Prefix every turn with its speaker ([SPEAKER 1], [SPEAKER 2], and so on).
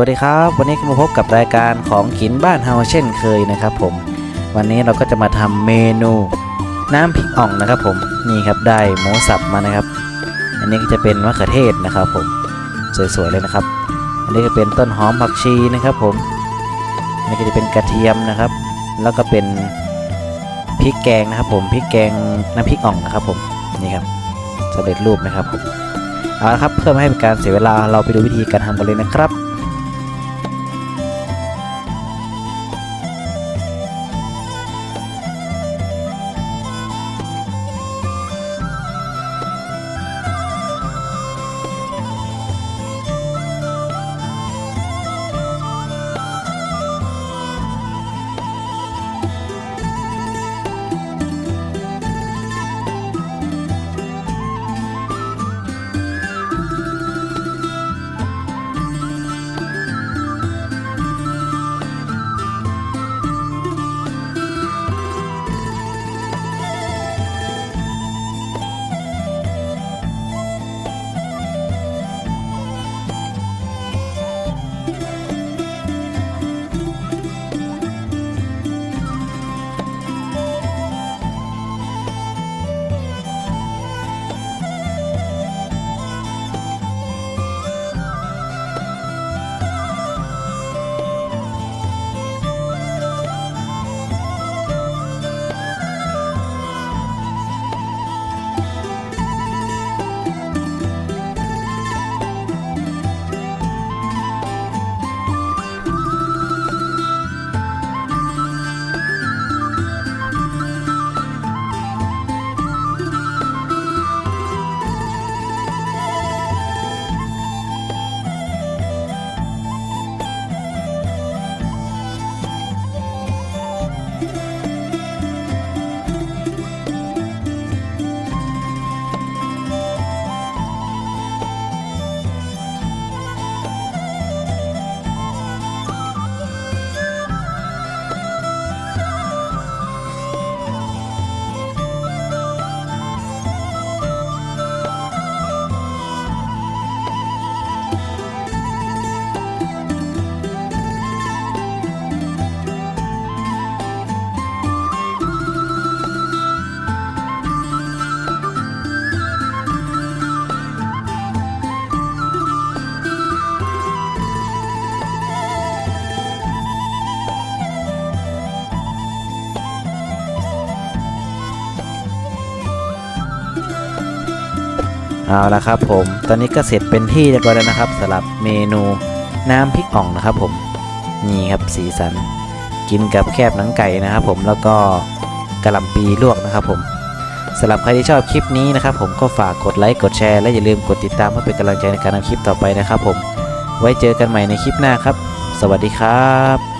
[SPEAKER 1] วัสดีครับ วันนี้ก็มาพบกับรายการของกินบ้านเฮาเช่นเคยนะครับผม วันนี้เราก็จะมาทำเมนูน้ำพริกอ่องนะครับผมนี่ครับได้หมูสับมานะครับ อันนี้ก็จะเป็นมะเขือเทศนะครับผมสวยๆเลยนะครับ อันนี้ก็เป็นต้นหอมผักชีนะครับผมอันนี้ก็จะเป็นกระเทียมนะครับ แล้วก็เป็นพริกแกงนะครับผมพริกแกงน้ำพริกอ่องนะครับผมนี่ครับสำเร็จรูปนะครับผมเอาละครับเพื่อไม่ให้เป็นการเสียเวลาเราไปดูวิธีการทำกันเลยนะครับ เอาละครับผม ตอนนี้ก็เสร็จเป็นที่เรียบร้อยแล้วนะครับสำหรับเมนูน้ำพริกอ่องนะครับผม นี่ครับสีสัน กินกับแคบหนังไก่นะครับผม แล้วก็กระหลำปีลวกนะครับผมสำหรับใครที่ชอบคลิปนี้นะครับผมก็ฝากกดไลค์กดแชร์และอย่าลืมกดติดตามเพื่อเป็นกำลังใจในการทำคลิปต่อไปนะครับผม ไว้เจอกันใหม่ในคลิปหน้าครับ สวัสดีครับ